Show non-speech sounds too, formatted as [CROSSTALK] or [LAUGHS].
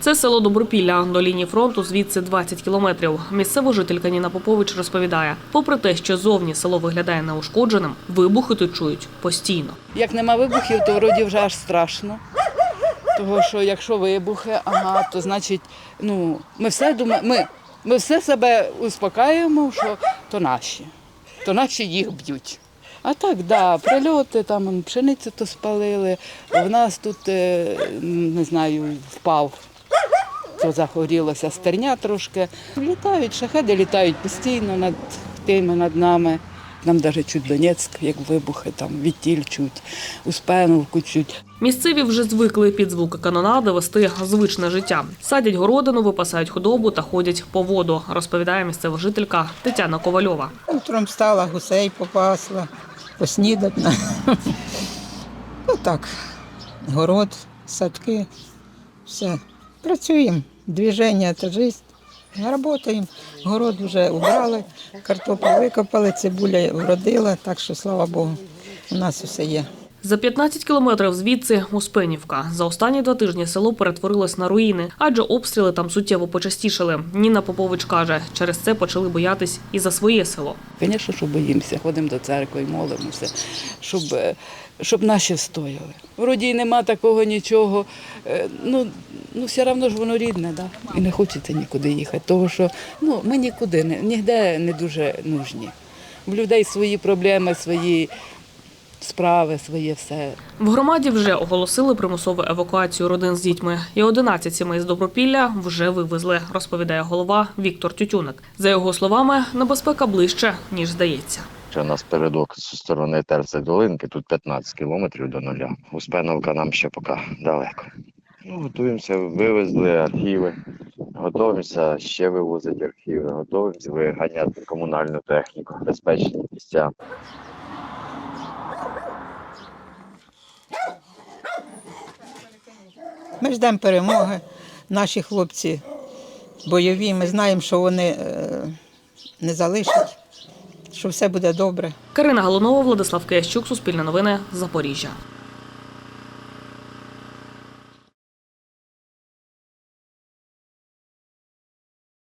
Це село Добропілля. До лінії фронту звідси 20 кілометрів. Місцева жителька Ніна Попович розповідає, попри те, що зовні село виглядає неушкодженим, вибухи тут чують постійно. Як нема вибухів, то вроді вже аж страшно. Тому що якщо вибухи, ага, то значить, ну, ми все думаємо, ми, ми все себе успокаюємо, що то наші, то наші їх б'ють. А так, да, прильоти, там пшеницю то спалили. В нас тут, е, не знаю, впав, то загорілося стерня трошки. Літають, шахеди літають постійно над тими, над нами. Нам навіть чуть Донецьк, як вибухи, там відтіль чуть, Успеновку чуть. Місцеві вже звикли під звуки канонади вести звичне життя. Садять городину, випасають худобу та ходять по воду, розповідає місцева жителька Тетяна Ковальова. Утром встала, гусей попасла, поснідать. на- [LAUGHS] Ну так, город, садки, все. Працюємо. Движення це життя. Работаємо. Город вже убрали, картоплю викопали, цибуля вродила, так що слава Богу, у нас все є. За 15 кілометрів звідси Успенівка. За останні два тижні село перетворилось на руїни, адже обстріли там суттєво почастішали. Ніна Попович каже, через це почали боятись і за своє село. Звісно, що боїмося, ходимо до церкви молимося, щоб, е, щоб наші встояли. Вроді нема такого нічого. е, Ну, ну все одно ж воно рідне, да? і не хочеться нікуди їхати, тому що ну, ми нікуди, ніде не дуже нужні. В людей свої проблеми, свої справи, своє все. В громаді вже оголосили примусову евакуацію родин з дітьми, і 11 сімей з Добропілля вже вивезли, розповідає голова Віктор Тютюник. За його словами, небезпека ближче ніж здається. У нас передок зі сторони Терця Долинки, тут 15 кілометрів до нуля. Успеновка нам ще поки далеко. Ну, готуємося, вивезли архіви, готуємося ще вивозити архіви, готуємося виганяти комунальну техніку, безпечні місця. Ми ждемо перемоги. Наші хлопці бойові. Ми знаємо, що вони е, не залишать, що все буде добре. Карина Галунова, Владислав Киящук, Суспільне новини, Запоріжжя.